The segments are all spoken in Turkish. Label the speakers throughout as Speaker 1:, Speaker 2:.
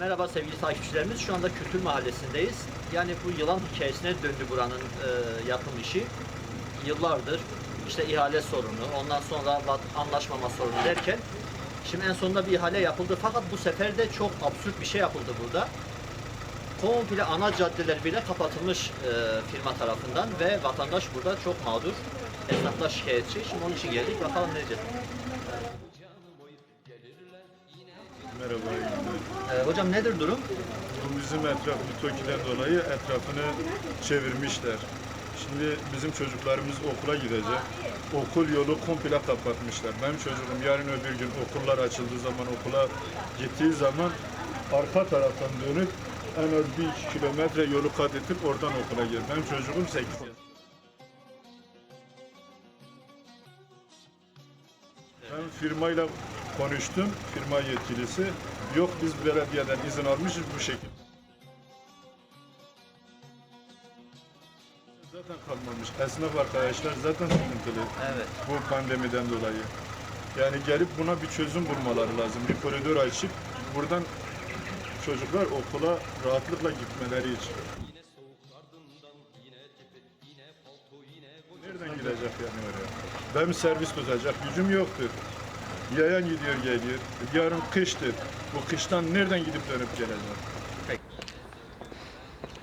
Speaker 1: Merhaba sevgili takipçilerimiz. Şu anda Kültür Mahallesi'ndeyiz. Yani bu yılan hikayesine döndü buranın e, yapım işi. Yıllardır işte ihale sorunu, ondan sonra anlaşmama sorunu derken şimdi en sonunda bir ihale yapıldı. Fakat bu sefer de çok absürt bir şey yapıldı burada. Komple ana caddeler bile kapatılmış e, firma tarafından ve vatandaş burada çok mağdur. Esnaflar şikayetçi. Şimdi onun için geldik. Bakalım ne diyeceğiz.
Speaker 2: Merhaba. iyi günler.
Speaker 1: E, hocam nedir durum?
Speaker 2: Bu bizim etraf TOKİ'den dolayı etrafını çevirmişler. Şimdi bizim çocuklarımız okula gidecek. Okul yolu komple kapatmışlar. Benim çocuğum yarın öbür gün okullar açıldığı zaman okula gittiği zaman arka taraftan dönüp en az bir iki kilometre yolu kat edip oradan okula gidiyor. Benim çocuğum 8 yaşında. Ben firmayla konuştum, firma yetkilisi. Yok biz belediyeden izin almışız bu şekilde. Zaten kalmamış. Esnaf arkadaşlar zaten sıkıntılı
Speaker 1: Evet.
Speaker 2: bu pandemiden dolayı. Yani gelip buna bir çözüm bulmaları lazım. Bir koridor açıp buradan çocuklar okula rahatlıkla gitmeleri için. Nereden gidecek yani oraya? Ben servis tutacak gücüm yoktur. Yayan gidiyor geliyor. Yarın kıştır. Bu kıştan nereden gidip dönüp geleceğim?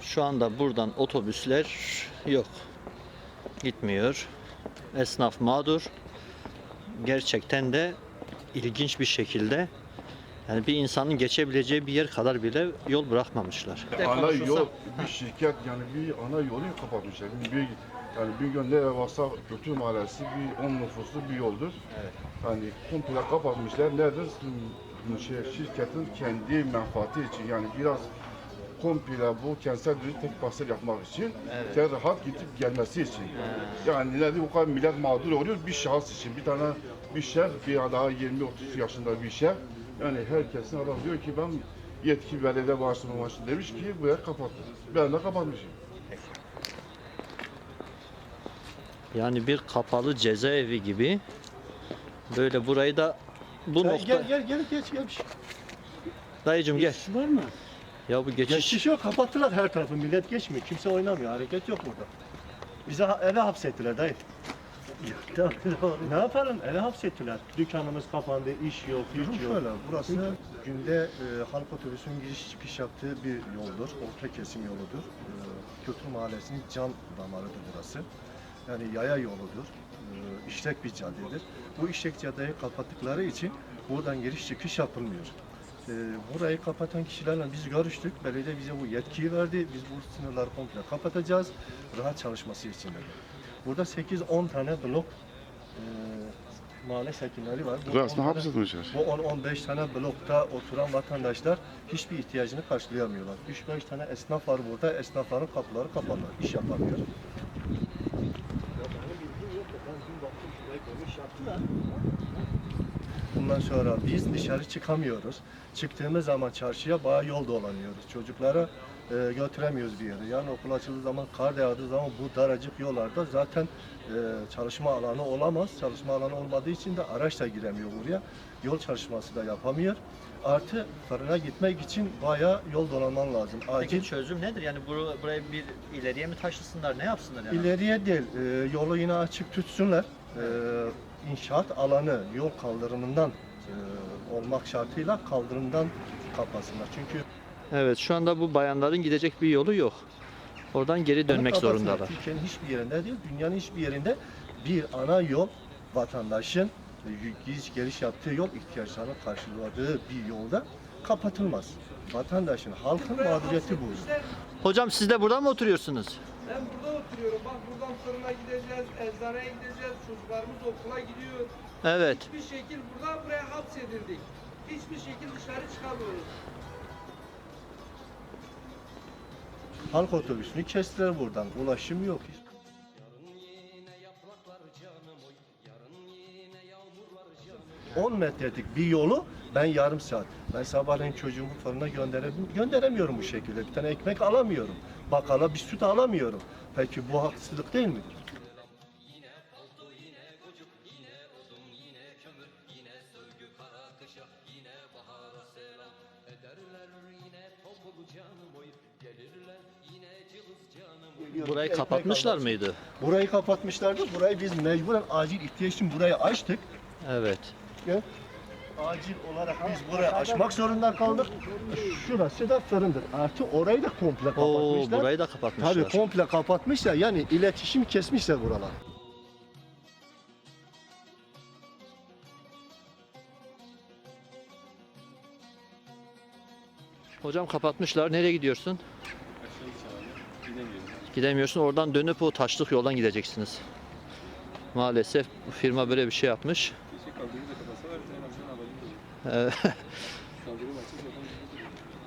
Speaker 1: Şu anda buradan otobüsler yok. Gitmiyor. Esnaf mağdur. Gerçekten de ilginç bir şekilde yani bir insanın geçebileceği bir yer kadar bile yol bırakmamışlar.
Speaker 3: ana yol bir şirket yani bir ana yolu kapatmışlar. Bir gün nereye varsa Kültür Mahallesi bir on nüfuslu bir yoldur.
Speaker 1: Evet.
Speaker 3: Yani komple kapatmışlar. Nedir? Hmm, Şey, şirketin kendi menfaati için yani biraz komple bu kentsel dönüşüm tek pasır yapmak için
Speaker 1: Evet.
Speaker 3: ve rahat gidip gelmesi için. Yani nedir bu kadar millet mağdur oluyor bir şahıs için. Bir tane bir şef, bir daha 20-30 yaşında bir şef. Yani herkesin adam diyor ki ben yetki belediye başkanı demiş ki bu yer kapattı. Ben de kapatmışım.
Speaker 1: Yani bir kapalı cezaevi gibi böyle burayı da bu
Speaker 4: Gel,
Speaker 1: nokta
Speaker 4: gel gel gel geç gelmiş.
Speaker 1: dayıcım gel.
Speaker 4: Geçiş var mı?
Speaker 1: Ya bu geçiş
Speaker 4: Geçiş yok kapattılar her tarafı millet geçmiyor. Kimse oynamıyor hareket yok burada. Bizi ha- eve hapsettiler dayı. ne yapalım eve hapsettiler. Dükkanımız kapandı, iş yok,
Speaker 5: Durum
Speaker 4: hiç yok.
Speaker 5: şöyle, burası günde e, halk otobüsünün giriş çıkış yaptığı bir yoldur. Orta kesim yoludur. E, Kültür Mahallesi'nin can damarıdır burası. Yani yaya yoludur. E, işlek bir caddedir. Bu işlek caddeyi kapattıkları için buradan giriş çıkış yapılmıyor. E, burayı kapatan kişilerle biz görüştük. Belediye bize bu yetkiyi verdi. Biz bu sınırları komple kapatacağız. Rahat çalışması için dedi. Burada 8-10 tane blok e, mahalle sakinleri var. Bu
Speaker 3: Burasını
Speaker 5: 10 tane-
Speaker 3: hapsetmişler.
Speaker 5: bu 10-15 tane blokta oturan vatandaşlar hiçbir ihtiyacını karşılayamıyorlar. 3-5 tane esnaf var burada. Esnafların kapıları kapalı. iş yapamıyor. Bundan sonra biz dışarı çıkamıyoruz. Çıktığımız zaman çarşıya bağ yol dolanıyoruz. Çocuklara e, götüremiyoruz bir yere. Yani okul açıldığı zaman, kar yağdığı zaman bu daracık yollarda zaten e, çalışma alanı olamaz. Çalışma alanı olmadığı için de araç da giremiyor buraya. Yol çalışması da yapamıyor. Artı fırına gitmek için bayağı yol dolanman lazım. Acil
Speaker 1: Peki çözüm nedir? Yani bur- burayı bir ileriye mi taşısınlar? Ne yapsınlar yani?
Speaker 5: İleriye değil, e, yolu yine açık tutsunlar. E, inşaat alanı yol kaldırımından e, olmak şartıyla kaldırımdan kapatsınlar. Çünkü
Speaker 1: Evet şu anda bu bayanların gidecek bir yolu yok. Oradan geri dönmek zorundalar.
Speaker 5: Türkiye'nin hiçbir yerinde değil, dünyanın hiçbir yerinde bir ana yol vatandaşın e, gidiş geliş yaptığı yol ihtiyaçlarını karşıladığı bir yolda kapatılmaz. Vatandaşın, halkın mağduriyeti bu.
Speaker 1: Hocam siz de burada mı oturuyorsunuz?
Speaker 6: Ben burada oturuyorum. Bak buradan fırına gideceğiz, eczaneye gideceğiz, çocuklarımız okula gidiyor.
Speaker 1: Evet.
Speaker 6: Hiçbir şekil burada buraya hapsedildik. Hiçbir şekil dışarı çıkamıyoruz.
Speaker 5: Halk otobüsünü kestiler buradan. Ulaşım yok. Hiç- 10 metrelik bir yolu ben yarım saat. Ben sabahleyin çocuğumu fırına göndere, gönderemiyorum bu şekilde. Bir tane ekmek alamıyorum. Bakkala bir süt alamıyorum. Peki bu haksızlık değil midir?
Speaker 1: Burayı kapatmışlar mıydı?
Speaker 5: Burayı kapatmışlardı. Burayı biz mecburen acil ihtiyaç için burayı açtık.
Speaker 1: Evet.
Speaker 5: Acil olarak biz burayı açmak zorunda kaldık. Şurası da fırındır. Artı orayı da komple
Speaker 1: Oo,
Speaker 5: kapatmışlar.
Speaker 1: burayı da kapatmışlar.
Speaker 5: Tabii komple kapatmışlar. Yani iletişim kesmişler buralar.
Speaker 1: Hocam kapatmışlar. Nereye gidiyorsun? Gidemiyorsun. Oradan dönüp o taşlık yoldan gideceksiniz. Maalesef bu firma böyle bir şey yapmış. Evet.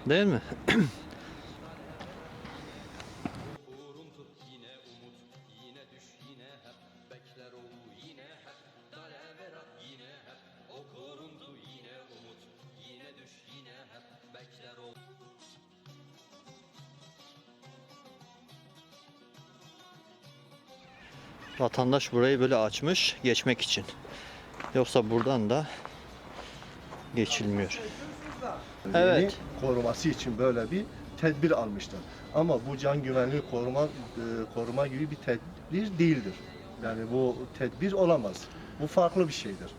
Speaker 1: Değil mi? Vatandaş burayı böyle açmış geçmek için. Yoksa buradan da geçilmiyor. Evet.
Speaker 5: Koruması için böyle bir tedbir almışlar. Ama bu can güvenliği koruma e, koruma gibi bir tedbir değildir. Yani bu tedbir olamaz. Bu farklı bir şeydir.